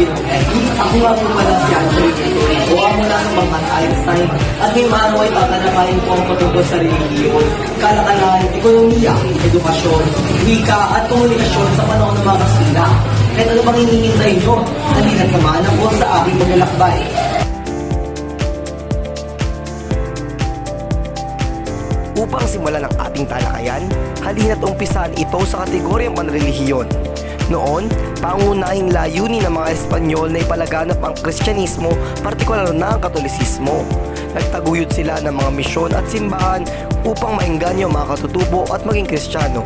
ng Eddie. Ako nga po pala si Anthony Ventura. Buha mula sa Bangkat Einstein. At ngayong araw ay tatalakayin po ang patungkol sa relihiyon, kalakalan, ekonomiya, edukasyon, wika at komunikasyon sa panahon ng mga Kastila. Kahit ano bang hinihintay nyo? Halina't samahan ako sa aking paglalakbay. Upang simulan ang ating talakayan, halina't umpisan ito sa kategoryang panrelihiyon. Noon, pangunahing layunin ng mga Espanyol na ipalaganap ang Kristyanismo, partikular na ang Katolisismo. Nagtaguyod sila ng mga misyon at simbahan upang maengganyo ang mga katutubo at maging Kristiyano.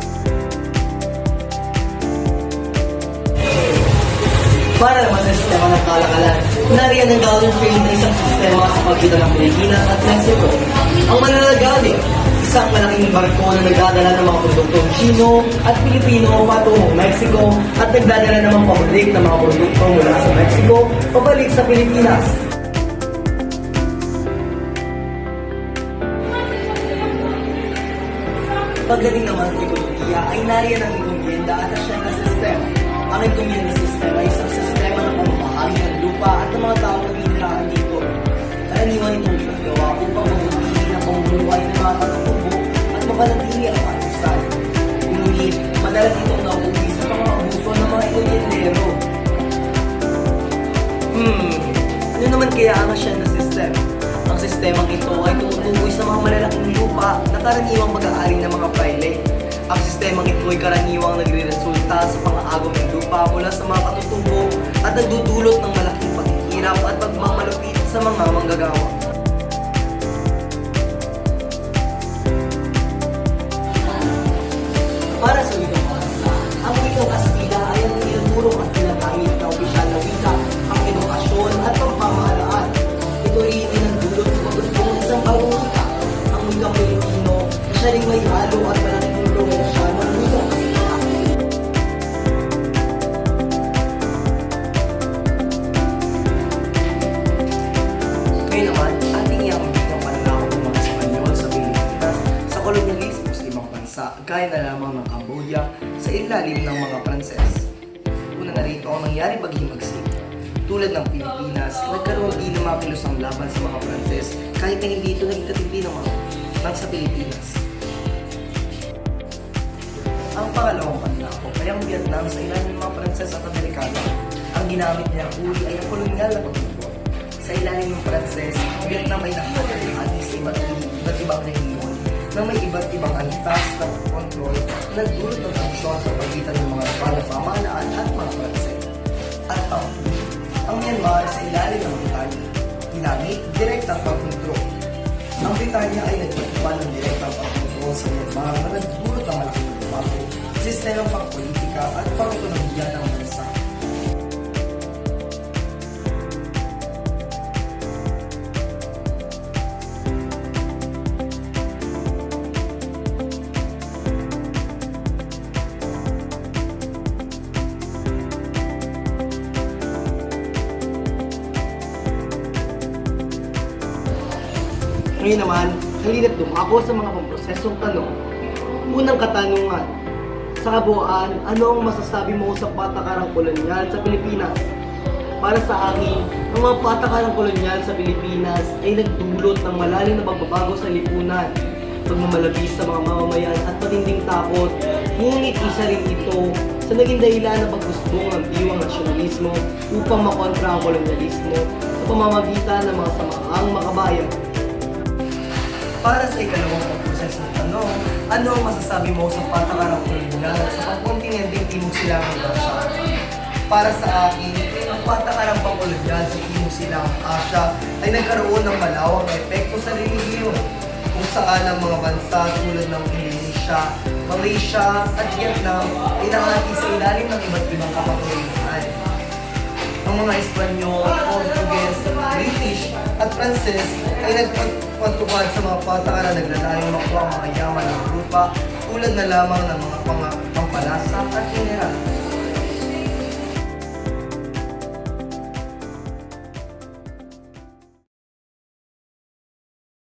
Para naman sa sistema ng kalakalan, nariyan ang frame na isang sistema sa pagitan ng Pilipinas at Mexico. Ang mananalagali, isang malaking barko na nagdadala ng mga produktong Chino at Pilipino patungong Mexico at nagdadala naman pabalik ng mga produkto mula sa Mexico pabalik sa Pilipinas. Pagdating naman sa ekonomiya ay nariyan ang encomienda at ang na sistema. Ang encomienda system ay isang sistema ng pamamahagi ng lupa at ng mga tao na binirahan dito. Karaniwan itong ginagawa upang mabuti ang pamumuhay ng mga katutubo at mapanatili ang kaayusan. Ngunit, madalas itong sistemang ito ay tumutukoy sa mga malalaking lupa na karaniwang mag-aari ng mga praile. Ang sistemang ito ay karaniwang nagre-resulta sa pang-aagaw ng lupa mula sa mga katutubo at nagdudulot ng malaking paghihirap at pagmamalupit sa mga manggagawa. Gaya na lamang ng Cambodia sa ilalim ng mga Pranses. Una na rito ang nangyari paghimagsik. Tulad ng Pilipinas, nagkaroon din ng mga kilusang laban sa mga Pranses kahit na hindi ito naging katipi ng mga ng sa Pilipinas. Ang pangalawang panlako ay ang Vietnam sa ilalim ng mga Pranses at Amerikano. Ang ginamit niyang uri ay ang kolonyal na pagtuturo. Sa ilalim ng Pranses, ang Vietnam ay nakapaglalahati sa iba't, ibang rehiyon na may iba't ibang na nagdulot ng tensyon sa pagitan ng mga pamahalaan at mga Pranses. At ang ang Myanmar sa ilalim ng Britanya. Ginamit direktang pagkontrol. Ang Britanya ay nagpatupan ng direktang pagkontrol sa Myanmar na nagdulot ng malaking sa sistemang pangpolitika at pang-ekonomiya ng bansa. Ngayon naman, halina't dumako sa mga pamprosesong tanong. Unang katanungan, sa kabuuan, ano ang masasabi mo sa patakarang kolonyal sa Pilipinas? Para sa akin, ang mga patakarang kolonyal sa Pilipinas ay nagdulot ng malalim na pagbabago sa lipunan, pagmamalabis sa mga mamamayan at matinding takot. Ngunit isa rin ito sa naging dahilan ng pagkusbong ng diwang nasyonalismo upang makontra ang kolonyalismo sa pamamagitan ng mga makabayan. Para sa ikalawang pagproseso ng tanong, ano ang masasabi mo sa patakarang kolonyal sa pangkontinenteng Timog Silangang Asya? Para sa akin, ang patakarang pangkolonyal sa Timog Silangang Asya ay nagkaroon ng malawang epekto sa relihiyon. Kung saan ang mga bansa tulad ng Indonesia, Malaysia at Vietnam ay nakati sa ilalim ng iba't ibang kapatuloyan ang mga Espanyol, Portuguese, British at Pranses ay